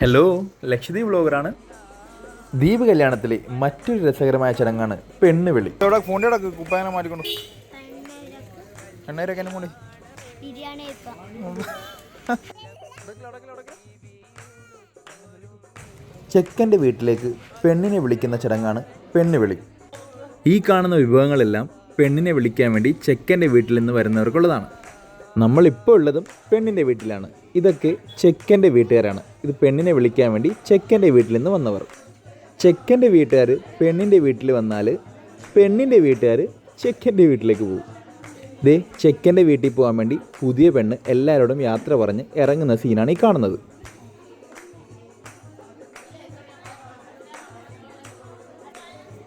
Hello Lakshadweep വ്ളോഗറാണ്. ദ്വീപ് കല്യാണത്തിലെ മറ്റൊരു രസകരമായ ചടങ്ങാണ് പെണ്ണ് വിളി ഇവിടെ ഫോണിന്റെ ഇടയ്ക്ക് കുപ്പായനെ മാറ്റിക്കൊണ്ട്. എണ്ണേരൊക്കെ എന്നെ മൂടി. ബിരിയാണി വെക്കാം ചെക്കന്റെ വീട്ടിലേക്ക് പെണ്ണിനെ വിളിക്കുന്ന ചടങ്ങാണ് പെണ്ണ് വിളി ഈ കാണുന്ന വിഭവങ്ങളെല്ലാം പെണ്ണിനെ വിളിക്കാൻ വേണ്ടി ചെക്കന്റെ വീട്ടിൽ നിന്ന് വരുന്നവർക്കുള്ളതാണ്. നമ്മളിപ്പോൾ ഉള്ളതും പെണ്ണിന്റെ വീട്ടിലാണ്. ഇതൊക്കെ ചെക്കന്റെ വീട്ടുകാരാണ്. ഇത് പെണ്ണിനെ വിളിക്കാൻ വേണ്ടി ചെക്കന്റെ വീട്ടിൽ നിന്ന് വന്നവർ. ചെക്കന്റെ വീട്ടുകാർ പെണ്ണിന്റെ വീട്ടിൽ വന്നാൽ പെണ്ണിന്റെ വീട്ടുകാർ ചെക്കന്റെ വീട്ടിലേക്ക് പോകും. ദേ ചെക്കന്റെ വീട്ടിൽ പോകാൻ വേണ്ടി പുതിയ പെണ്ണ് എല്ലാവരോടും യാത്ര പറഞ്ഞ് ഇറങ്ങുന്ന സീനാണ് ഈ കാണുന്നത്.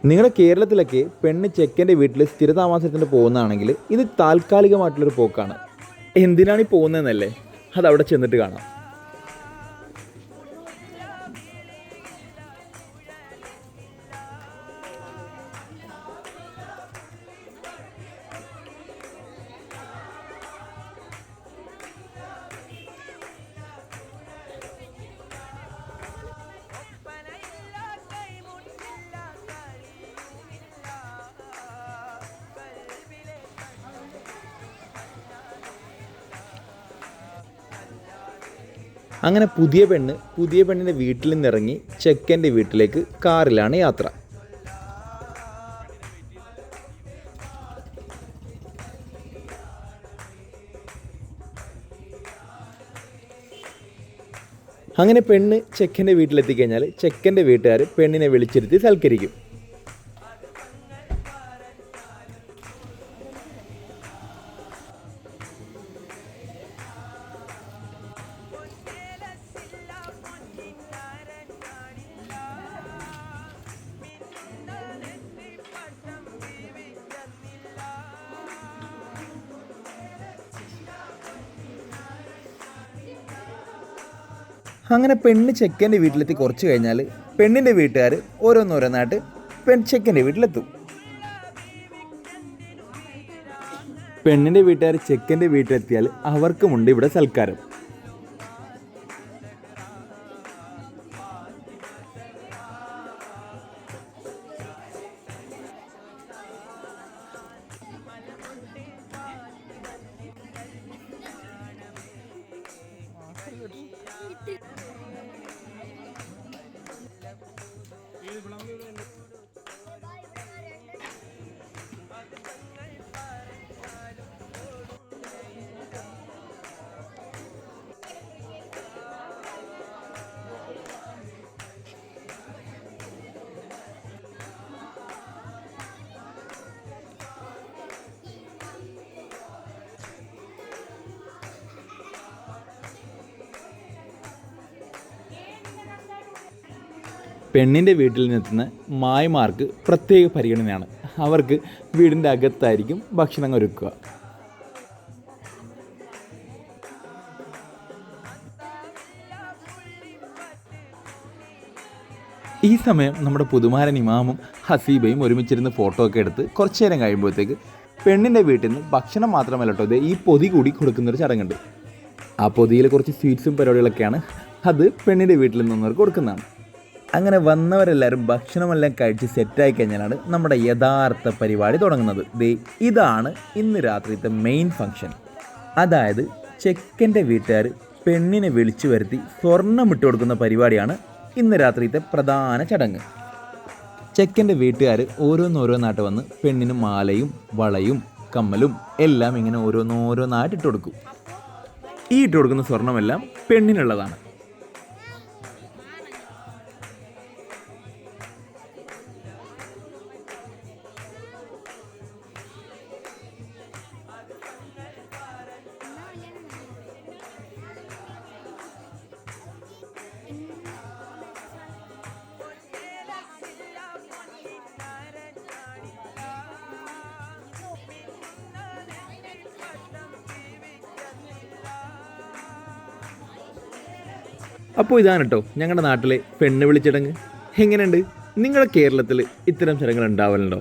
നിങ്ങളുടെ കേരളത്തിലൊക്കെ പെണ്ണ് ചെക്കന്റെ വീട്ടിൽ സ്ഥിരതാമസത്തിന് പോകുന്നതാണെങ്കിൽ ഇത് താൽക്കാലികമായിട്ടുള്ളൊരു പോക്കാണ്. എന്തിനാണ് ഈ പോകുന്നതെന്നല്ലേ? അത് അവിടെ ചെന്നിട്ട് കാണാം. അങ്ങനെ പുതിയ പെണ്ണ് പുതിയ പെണ്ണിന്റെ വീട്ടിൽ നിന്നിറങ്ങി ചെക്കന്റെ വീട്ടിലേക്ക് കാറിലാണ് യാത്ര. അങ്ങനെ പെണ്ണ് ചെക്കന്റെ വീട്ടിലെത്തിക്കഴിഞ്ഞാൽ ചെക്കന്റെ വീട്ടുകാർ പെണ്ണിനെ വിളിച്ചിരുത്തി സൽക്കരിക്കും. അങ്ങനെ പെണ്ണ് ചെക്കന്റെ വീട്ടിലെത്തി കുറച്ച് കഴിഞ്ഞാൽ പെണ്ണിന്റെ വീട്ടുകാർ ഓരോന്നോരോന്നായിട്ട് പെൺ ചെക്കന്റെ വീട്ടിലെത്തും. പെണ്ണിന്റെ വീട്ടുകാർ ചെക്കന്റെ വീട്ടിലെത്തിയാൽ അവർക്കുമുണ്ട് ഇവിടെ സൽക്കാരം. കിട്ടി പെണ്ണിന്റെ വീട്ടിൽ നിന്നെത്തുന്ന മായ്മാർക്ക് പ്രത്യേക പരിഗണനയാണ്. അവർക്ക് വീടിന്റെ അകത്തായിരിക്കും ഭക്ഷണം ഒരുക്കുക. ഈ സമയം നമ്മുടെ പുതുമാരൻ ഇമാമും ഹസീബയും ഒരുമിച്ചിരുന്ന് ഫോട്ടോ ഒക്കെ എടുത്ത് കുറച്ചു നേരം കഴിയുമ്പോഴത്തേക്ക് പെണ്ണിന്റെ വീട്ടിൽ നിന്ന് ഭക്ഷണം മാത്രമല്ല കേട്ടോ ഈ പൊതി കൂടി കൊടുക്കുന്നൊരു ചടങ്ങുണ്ട്. ആ പൊതിയിൽ കുറച്ച് സ്വീറ്റ്സും പരിപാടികളൊക്കെയാണ് അത് പെണ്ണിന്റെ വീട്ടിൽ നിന്നവർക്ക് കൊടുക്കുന്നതാണ്. അങ്ങനെ വന്നവരെല്ലാവരും ഭക്ഷണമെല്ലാം കഴിച്ച് സെറ്റായി കഴിഞ്ഞാലാണ് നമ്മുടെ യഥാർത്ഥ പരിപാടി തുടങ്ങുന്നത്. ദേ ഇതാണ് ഇന്ന് രാത്രിത്തെ മെയിൻ ഫംഗ്ഷൻ അതായത് ചെക്കന്റെ വീട്ടുകാർ പെണ്ണിനെ വിളിച്ചു വരുത്തി സ്വർണം ഇട്ട് കൊടുക്കുന്ന പരിപാടിയാണ് ഇന്ന് രാത്രിത്തെ പ്രധാന ചടങ്ങ്. ചെക്കന്റെ വീട്ടുകാർ ഓരോന്നോരോന്നായിട്ട് വന്ന് പെണ്ണിന് മാലയും വളയും കമ്മലും എല്ലാം ഇങ്ങനെ ഓരോന്നോരോന്നായിട്ട് ഇട്ട് കൊടുക്കും. ഈ ഇട്ട് കൊടുക്കുന്ന സ്വർണമെല്ലാം പെണ്ണിനുള്ളതാണ്. അപ്പോൾ ഇതാണ് കേട്ടോ ഞങ്ങളുടെ നാട്ടിലെ പെണ്ണ് വിളിച്ചടങ്ങ്. എങ്ങനെയുണ്ട്? നിങ്ങളുടെ കേരളത്തിൽ ഇത്തരം ചടങ്ങുകൾ ഉണ്ടാവലുണ്ടോ?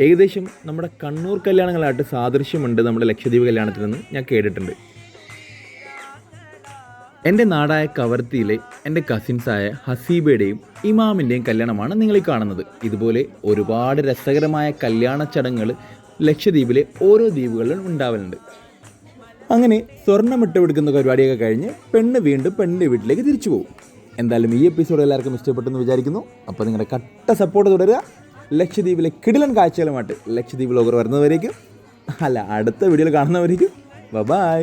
ഏകദേശം നമ്മുടെ കണ്ണൂർ കല്യാണങ്ങളായിട്ട് സാദൃശ്യമുണ്ട് നമ്മുടെ ലക്ഷദ്വീപ് കല്യാണത്തിൽ നിന്ന് ഞാൻ കേട്ടിട്ടുണ്ട്. എന്റെ നാടായ കവർത്തിയിലെ എന്റെ കസിൻസായ ഹസീബയുടെയും ഇമാമിന്റെയും കല്യാണമാണ് നിങ്ങൾ കാണുന്നത്. ഇതുപോലെ ഒരുപാട് രസകരമായ കല്യാണ ചടങ്ങുകൾ ലക്ഷദ്വീപിലെ ഓരോ ദ്വീപുകളിലും ഉണ്ടാവലുണ്ട്. അങ്ങനെ സ്വർണമിട്ട് ഇട്ടുപിടിക്കുന്ന പരിപാടിയൊക്കെ കഴിഞ്ഞ് പെണ്ണ് വീണ്ടും പെണ്ണിന്റെ വീട്ടിലേക്ക് തിരിച്ചു പോകും. എന്തായാലും ഈ എപ്പിസോഡ് എല്ലാവർക്കും ഇഷ്ടപ്പെട്ടെന്ന് വിചാരിക്കുന്നു. അപ്പോൾ നിങ്ങളുടെ കട്ട സപ്പോർട്ട് തുടരുക. ലക്ഷദ്വീപിലെ കിടിലൻ കാഴ്ചകളുമായിട്ട് ലക്ഷദ്വീപ് ലോകർ വരുന്നവരേക്കും. അല്ല അടുത്ത വീഡിയോയിൽ കാണുന്നവരേക്കും. ബൈ